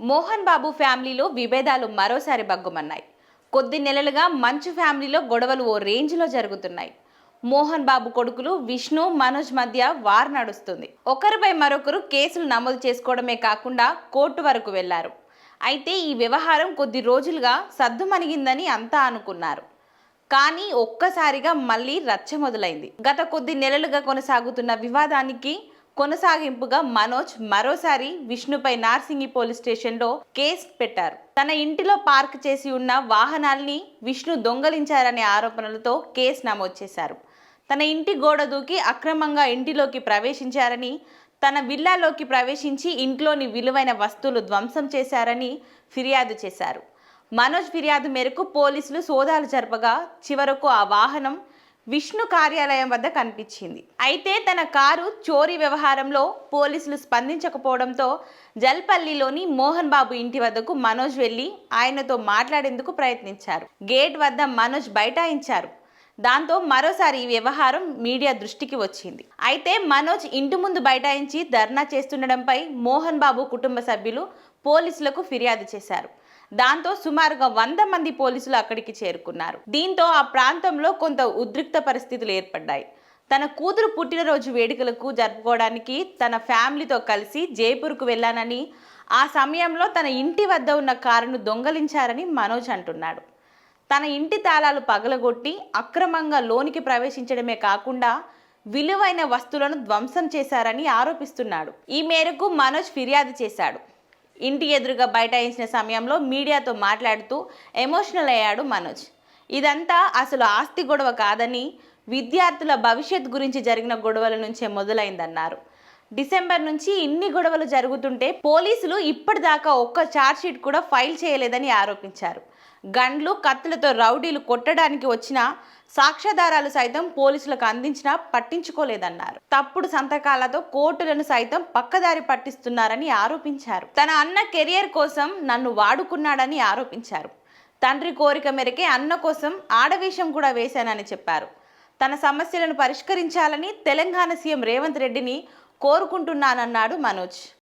మోహన్ బాబు ఫ్యామిలీలో విభేదాలు మరోసారి బగ్గుమన్నాయి కొద్ది నెలలుగా మంచు ఫ్యామిలీలో గొడవలు ఓ రేంజ్లో జరుగుతున్నాయి. మోహన్ బాబు కొడుకులు విష్ణు మనోజ్ మధ్య వార్ నడుస్తుంది. ఒకరిపై మరొకరు కేసులు నమోదు చేసుకోవడమే కాకుండా కోర్టు వరకు వెళ్ళారు. అయితే ఈ వ్యవహారం కొద్ది రోజులుగా సద్దుమణిగిందని అంతా అనుకున్నారు. కానీ ఒక్కసారిగా మళ్ళీ రచ్చ మొదలైంది. గత కొద్ది నెలలుగా కొనసాగుతున్న వివాదానికి కొనసాగింపుగా మనోజ్ మరోసారి విష్ణుపై నార్సింగి పోలీస్ స్టేషన్లో కేసు పెట్టారు. తన ఇంటిలో పార్క్ చేసి ఉన్న వాహనాల్ని విష్ణు దొంగలించారనే ఆరోపణలతో కేసు నమోదు చేశారు. తన ఇంటి గోడ దూకి అక్రమంగా ఇంటిలోకి ప్రవేశించారని తన విల్లాలోకి ప్రవేశించి ఇంట్లోని విలువైన వస్తువులు ధ్వంసం చేశారని ఫిర్యాదు చేశారు. మనోజ్ ఫిర్యాదు మేరకు పోలీసులు సోదాలు జరపగా చివరకు ఆ వాహనం విష్ణు కార్యాలయం వద్ద కనిపించింది. అయితే తన కారు చోరీ వ్యవహారంలో పోలీసులు స్పందించకపోవడంతో జల్పల్లిలోని మోహన్ బాబు ఇంటి వద్దకు మనోజ్ వెళ్ళి ఆయనతో మాట్లాడేందుకు ప్రయత్నించారు. గేట్ వద్ద మనోజ్ బైఠాయించారు. దాంతో మరోసారి ఈ వ్యవహారం మీడియా దృష్టికి వచ్చింది. అయితే మనోజ్ ఇంటి ముందు బైఠాయించి ధర్నా చేస్తుండడంపై మోహన్ బాబు కుటుంబ సభ్యులు పోలీసులకు ఫిర్యాదు చేశారు. దాంతో సుమారుగా వంద మంది పోలీసులు అక్కడికి చేరుకున్నారు. దీంతో ఆ ప్రాంతంలో కొంత ఉద్రిక్త పరిస్థితులు ఏర్పడ్డాయి. తన కూతురు పుట్టినరోజు వేడుకలకు జరుపుకోవడానికి తన ఫ్యామిలీతో కలిసి జైపూర్కు వెళ్ళానని ఆ సమయంలో తన ఇంటి వద్ద ఉన్న కారును దొంగలించారని మనోజ్ అంటున్నాడు. తన ఇంటి తాళాలు పగలగొట్టి అక్రమంగా లోనికి ప్రవేశించడమే కాకుండా విలువైన వస్తువులను ధ్వంసం చేశారని ఆరోపిస్తున్నాడు. ఈ మేరకు మనోజ్ ఫిర్యాదు చేశాడు. ఇంటి ఎదురుగా బైఠాయించిన సమయంలో మీడియాతో మాట్లాడుతూ ఎమోషనల్ అయ్యాడు మనోజ్. ఇదంతా అసలు ఆస్తి గొడవ కాదని విద్యార్థుల భవిష్యత్ గురించి జరిగిన గొడవల నుంచే మొదలైందన్నారు. డిసెంబర్ నుంచి ఇన్ని గొడవలు జరుగుతుంటే పోలీసులు ఇప్పటిదాకా ఒక్క ఛార్జ్షీట్ కూడా ఫైల్ చేయలేదని ఆరోపించారు. గండ్లు కత్తులతో రౌడీలు కొట్టడానికి వచ్చిన సాక్ష్యాధారాలు సైతం పోలీసులకు అందించినా పట్టించుకోలేదన్నారు. తప్పుడు సంతకాలతో కోర్టులను సైతం పక్కదారి పట్టిస్తున్నారని ఆరోపించారు. తన అన్న కెరియర్ కోసం నన్ను వాడుకున్నాడని ఆరోపించారు. తండ్రి కోరిక మేరకే అన్న కోసం ఆడవేషం కూడా వేశానని చెప్పారు. తన సమస్యలను పరిష్కరించాలని తెలంగాణ సీఎం రేవంత్ రెడ్డిని కోరుకుంటున్నానన్నాడు మనోజ్.